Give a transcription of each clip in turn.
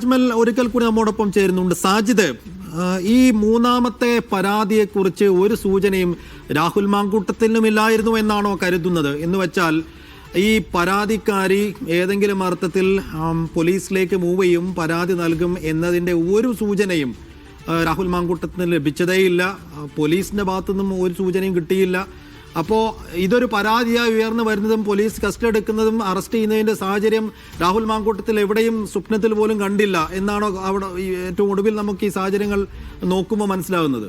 അജ്മൽ ഒരിക്കൽ കൂടി നമ്മോടൊപ്പം ചേരുന്നുണ്ട് സാജിദ്. ഈ മൂന്നാമത്തെ പരാതിയെക്കുറിച്ച് ഒരു സൂചനയും രാഹുൽ മാങ്കൂട്ടത്തിനുമില്ലായിരുന്നു എന്നാണോ കരുതുന്നത്? എന്ന് വെച്ചാൽ ഈ പരാതിക്കാരി ഏതെങ്കിലും അർത്ഥത്തിൽ പോലീസിലേക്ക് മൂവ് ചെയ്യും പരാതി നൽകും എന്നതിന്റെ ഒരു സൂചനയും രാഹുൽ മാങ്കൂട്ടത്തിന് ലഭിച്ചതേയില്ല. പോലീസിന്റെ ഭാഗത്തുനിന്നും ഒരു സൂചനയും കിട്ടിയില്ല. അപ്പോൾ ഇതൊരു പരാതിയായി ഉയർന്നു വരുന്നതും പോലീസ് കസ്റ്റഡി എടുക്കുന്നതും അറസ്റ്റ് ചെയ്യുന്നതിന്റെ സാഹചര്യം രാഹുൽ മാങ്കൂട്ടത്തിൽ എവിടെയും സ്വപ്നത്തിൽ പോലും കണ്ടില്ല എന്നാണോ അവിടെ ഏറ്റവും ഒടുവിൽ നമുക്ക് ഈ സാഹചര്യങ്ങൾ നോക്കുമ്പോൾ മനസ്സിലാകുന്നത്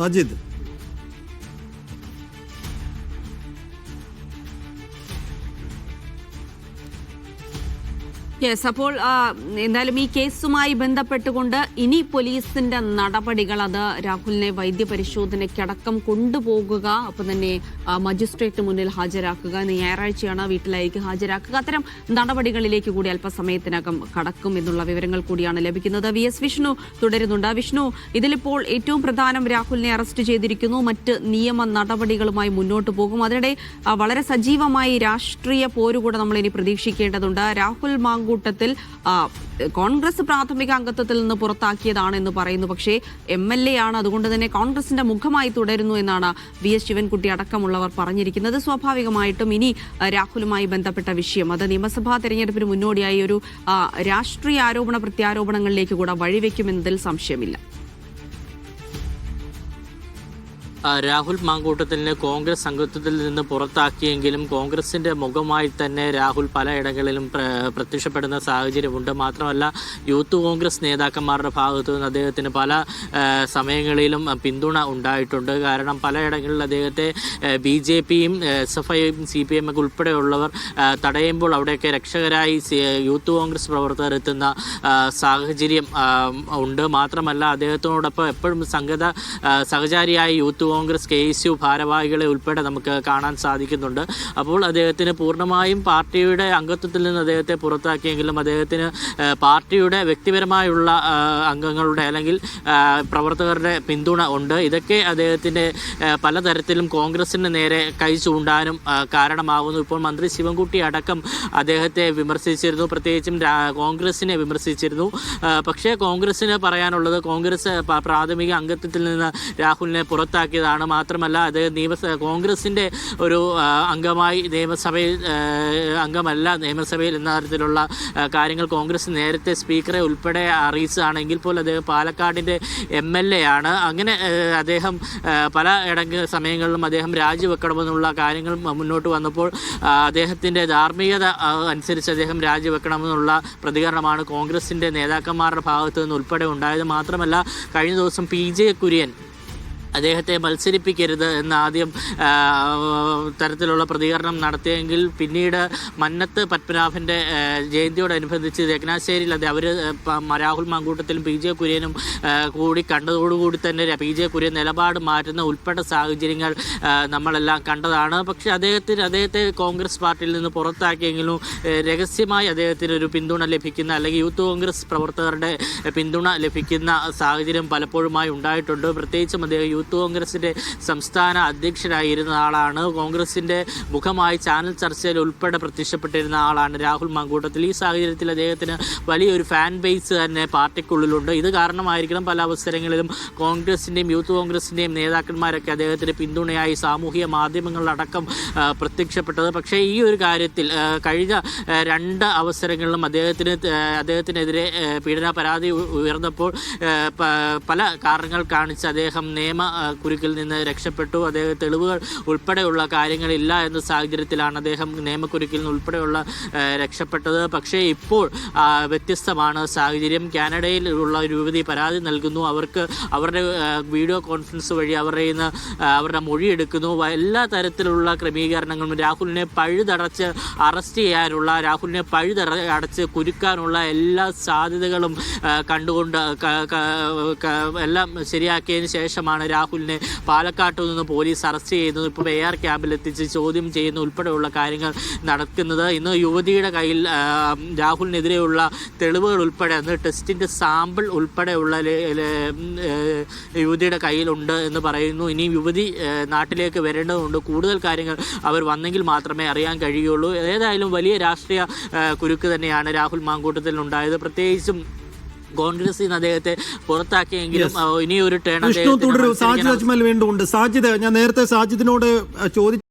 സജിദ് യെസ് അപ്പോൾ എന്തായാലും ഈ കേസുമായി ബന്ധപ്പെട്ടുകൊണ്ട് ഇനി പോലീസിന്റെ നടപടികൾ അത് രാഹുലിനെ വൈദ്യപരിശോധനയ്ക്കടക്കം കൊണ്ടുപോകുക ഒപ്പം തന്നെ മജിസ്ട്രേറ്റ് മുന്നിൽ ഹാജരാക്കുക ഞായറാഴ്ചയാണ് വീട്ടിലായിരിക്കും ഹാജരാക്കുക. അത്തരം നടപടികളിലേക്ക് കൂടി അല്പസമയത്തിനകം കടക്കും എന്നുള്ള വിവരങ്ങൾ കൂടിയാണ് ലഭിക്കുന്നത്. വി എസ് വിഷ്ണു തുടരുന്നുണ്ട്. വിഷ്ണു ഇതിലിപ്പോൾ ഏറ്റവും പ്രധാനം രാഹുലിനെ അറസ്റ്റ് ചെയ്തിരിക്കുന്നു. മറ്റ് നിയമ നടപടികളുമായി മുന്നോട്ട് പോകും. അതിനിടെ വളരെ സജീവമായി രാഷ്ട്രീയ പോരുകൂടെ നമ്മൾ ഇനി പ്രതീക്ഷിക്കേണ്ടതുണ്ട്. രാഹുൽ മാങ്കൂട്ടത്തിൽ ആ, കോൺഗ്രസ് പ്രാഥമിക അംഗത്വത്തിൽ നിന്ന് പുറത്താക്കിയതാണ് എന്ന് പറയുന്നു. പക്ഷേ എം എൽ എ ആണ്. അതുകൊണ്ട് തന്നെ കോൺഗ്രസിന്റെ മുഖമായി തുടരുന്നു എന്നാണ് വി എസ് ശിവൻകുട്ടി അടക്കമുള്ളവർ പറഞ്ഞിരിക്കുന്നത്. സ്വാഭാവികമായിട്ടും ഇനി രാഹുലുമായി ബന്ധപ്പെട്ട വിഷയം. അത് നിയമസഭാ തെരഞ്ഞെടുപ്പിന് മുന്നോടിയായി ഒരു രാഷ്ട്രീയ ആരോപണ പ്രത്യാരോപണങ്ങളിലേക്ക് കൂടെ വഴിവെക്കുമെന്നതിൽ സംശയമില്ല. രാഹുൽ മാങ്കൂട്ടത്തിനെ കോൺഗ്രസ് അംഗത്വത്തിൽ നിന്ന് പുറത്താക്കിയെങ്കിലും കോൺഗ്രസിന്റെ മുഖമായി തന്നെ രാഹുൽ പലയിടങ്ങളിലും പ്ര- പ്രത്യക്ഷപ്പെടുന്ന സാഹചര്യമുണ്ട്. മാത്രമല്ല യൂത്ത് കോൺഗ്രസ് നേതാക്കന്മാരുടെ ഭാഗത്തു നിന്ന് അദ്ദേഹത്തിന് പല സമയങ്ങളിലും പിന്തുണ ഉണ്ടായിട്ടുണ്ട്. കാരണം പലയിടങ്ങളിൽ അദ്ദേഹത്തെ ബി ജെ പിയും എസ് എഫ് ഐയും സി പി എം ഒക്കെ ഉൾപ്പെടെയുള്ളവർ തടയുമ്പോൾ അവിടെയൊക്കെ രക്ഷകരായി യൂത്ത് കോൺഗ്രസ് പ്രവർത്തകർ എത്തുന്ന സാഹചര്യം ഉണ്ട്. മാത്രമല്ല അദ്ദേഹത്തോടൊപ്പം എപ്പോഴും സംഗത സഹചാരിയായ youth Congress K S U ഭാരവാഹികളെ ഉൾപ്പെടെ നമുക്ക് കാണാൻ സാധിക്കുന്നുണ്ട്. അപ്പോൾ അദ്ദേഹത്തിന് പൂർണമായും പാർട്ടിയുടെ അംഗത്വത്തിൽ നിന്ന് അദ്ദേഹത്തെ പുറത്താക്കിയെങ്കിലും അദ്ദേഹത്തിന് പാർട്ടിയുടെ വ്യക്തിപരമായുള്ള അംഗങ്ങളുടെ അല്ലെങ്കിൽ പ്രവർത്തകരുടെ പിന്തുണ ഉണ്ട്. ഇതൊക്കെ അദ്ദേഹത്തിന്റെ പലതരത്തിലും കോൺഗ്രസിന് നേരെ കൈ ചൂണ്ടാനും കാരണമാകുന്നു ഇപ്പോൾ മന്ത്രി ശിവൻകുട്ടി അടക്കം അദ്ദേഹത്തെ വിമർശിച്ചിരുന്നു. പ്രത്യേകിച്ചും കോൺഗ്രസിനെ വിമർശിച്ചിരുന്നു. പക്ഷേ കോൺഗ്രസിന് പറയാനുള്ളത് കോൺഗ്രസ് പ്രാഥമിക അംഗത്വത്തിൽ നിന്ന് രാഹുലിനെ പുറത്താക്കിയതാണ് മാത്രമല്ല അത് നിയമസ കോൺഗ്രസിന്റെ ഒരു അംഗമായി നിയമസഭയിൽ അംഗമല്ല നിയമസഭയിൽ എന്ന തരത്തിലുള്ള കാര്യങ്ങൾ കോൺഗ്രസ് നേരത്തെ സ്പീക്കറെ ഉൾപ്പെടെ അറിയിച്ചതാണെങ്കിൽ പോലും അദ്ദേഹം പാലക്കാടിന്റെ എം എൽ എ ആണ് അങ്ങനെ അദ്ദേഹം പല ഇടങ്ങ സമയങ്ങളിലും അദ്ദേഹം രാജിവെക്കണമെന്നുള്ള കാര്യങ്ങൾ മുന്നോട്ട് വന്നപ്പോൾ അദ്ദേഹത്തിന്റെ ധാർമ്മികത അനുസരിച്ച് അദ്ദേഹം രാജിവെക്കണമെന്നുള്ള പ്രതികരണമാണ് കോൺഗ്രസിന്റെ നേതാക്കന്മാരുടെ ഭാഗത്തു നിന്ന് ഉൾപ്പെടെ ഉണ്ടായത്. മാത്രമല്ല കഴിഞ്ഞ ദിവസം പി. ജെ. കുര്യൻ അദ്ദേഹത്തെ മത്സരിപ്പിക്കരുത് എന്ന് ആദ്യം തരത്തിലുള്ള പ്രതികരണം നടത്തിയെങ്കിൽ പിന്നീട് മന്നത്ത് പത്മനാഭന്റെ ജയന്തിയോടനുബന്ധിച്ച് രത്നാശ്ശേരിയിൽ അത് അവർ രാഹുൽ മാങ്കൂട്ടത്തിലും പി ജെ കുര്യനും കൂടി കണ്ടതോടുകൂടി തന്നെ പി ജെ കുര്യൻ നിലപാട് മാറ്റുന്ന ഉൾപ്പെട്ട സാഹചര്യങ്ങൾ നമ്മളെല്ലാം കണ്ടതാണ്. പക്ഷേ അദ്ദേഹത്തിന് അദ്ദേഹത്തെ കോൺഗ്രസ് പാർട്ടിയിൽ നിന്ന് പുറത്താക്കിയെങ്കിലും രഹസ്യമായി അദ്ദേഹത്തിന് ഒരു പിന്തുണ ലഭിക്കുന്ന അല്ലെങ്കിൽ യൂത്ത് കോൺഗ്രസ് പ്രവർത്തകരുടെ പിന്തുണ ലഭിക്കുന്ന സാഹചര്യം പലപ്പോഴുമായി ഉണ്ടായിട്ടുണ്ട്. പ്രത്യേകിച്ചും അദ്ദേഹം യൂത്ത് കോൺഗ്രസിന്റെ സംസ്ഥാന അധ്യക്ഷനായിരുന്ന ആളാണ്. കോൺഗ്രസിന്റെ മുഖമായി ചാനൽ ചർച്ചയിൽ ഉൾപ്പെടെ പ്രത്യക്ഷപ്പെട്ടിരുന്ന ആളാണ് രാഹുൽ മാങ്കൂട്ടത്തിൽ. ഈ സാഹചര്യത്തിൽ അദ്ദേഹത്തിന് വലിയൊരു ഫാൻ ബേസ് തന്നെ പാർട്ടിക്കുള്ളിലുണ്ട്. ഇത് കാരണമായിരിക്കണം പല അവസരങ്ങളിലും കോൺഗ്രസിന്റെയും യൂത്ത് കോൺഗ്രസിന്റെയും നേതാക്കന്മാരൊക്കെ അദ്ദേഹത്തിന് പിന്തുണയായി സാമൂഹിക മാധ്യമങ്ങളിലടക്കം പ്രത്യക്ഷപ്പെട്ടത്. പക്ഷേ ഈ ഒരു കാര്യത്തിൽ കഴിഞ്ഞ രണ്ട് അവസരങ്ങളിലും അദ്ദേഹത്തിന് അദ്ദേഹത്തിനെതിരെ പീഡന പരാതി ഉയർന്നപ്പോൾ പല കാരണങ്ങൾ കാണിച്ച് അദ്ദേഹം നിയമ കുരുക്കിൽ നിന്ന് രക്ഷപ്പെട്ടു. അദ്ദേഹം തെളിവുകൾ ഉൾപ്പെടെയുള്ള കാര്യങ്ങളില്ല എന്ന സാഹചര്യത്തിലാണ് അദ്ദേഹം നിയമക്കുരുക്കിൽ നിന്ന് ഉൾപ്പെടെയുള്ള രക്ഷപ്പെട്ടത്. പക്ഷേ ഇപ്പോൾ വ്യത്യസ്തമാണ് സാഹചര്യം. കാനഡയിൽ ഉള്ള യുവതി പരാതി നൽകുന്നു. അവർക്ക് അവരുടെ വീഡിയോ കോൺഫറൻസ് വഴി അവരുടെ നിന്ന് അവരുടെ മൊഴി എടുക്കുന്നു. എല്ലാ തരത്തിലുള്ള ക്രമീകരണങ്ങളും രാഹുലിനെ പഴുതടച്ച് അറസ്റ്റ് ചെയ്യാനുള്ള രാഹുലിനെ പഴുതട അടച്ച് കുരുക്കാനുള്ള എല്ലാ സാധ്യതകളും കണ്ടുകൊണ്ട് എല്ലാം ശരിയാക്കിയതിന് ശേഷമാണ് രാഹുലിനെ പാലക്കാട്ടു നിന്ന് പോലീസ് അറസ്റ്റ് ചെയ്യുന്നത് ഇപ്പോൾ എ ആർ ക്യാമ്പിലെത്തിച്ച് ചോദ്യം ചെയ്യുന്ന ഉൾപ്പെടെയുള്ള കാര്യങ്ങൾ നടക്കുന്നത്. ഇന്ന് യുവതിയുടെ കയ്യിൽ രാഹുലിനെതിരെയുള്ള തെളിവുകൾ ഉൾപ്പെടെ അന്ന് ടെസ്റ്റിന്റെ സാമ്പിൾ ഉൾപ്പെടെയുള്ള യുവതിയുടെ കയ്യിലുണ്ട് എന്ന് പറയുന്നു. ഇനി യുവതി നാട്ടിലേക്ക് വരേണ്ടതുണ്ട്. കൂടുതൽ കാര്യങ്ങൾ അവർ വന്നെങ്കിൽ മാത്രമേ അറിയാൻ കഴിയുള്ളൂ. ഏതായാലും വലിയ രാഷ്ട്രീയ കുരുക്ക് തന്നെയാണ് രാഹുൽ മാങ്കൂട്ടത്തിൽ ഉണ്ടായത് പ്രത്യേകിച്ചും കോൺഗ്രസിൽ നിന്ന് അദ്ദേഹത്തെ പുറത്താക്കിയെങ്കിലും ഇനി ഇനിയൊരു ടേൺ സാജിദ് അജ്മൽ വീണ്ടും ഉണ്ട്. സാജിദ് ഞാൻ നേരത്തെ സാജിദിനോട് ചോദിച്ചു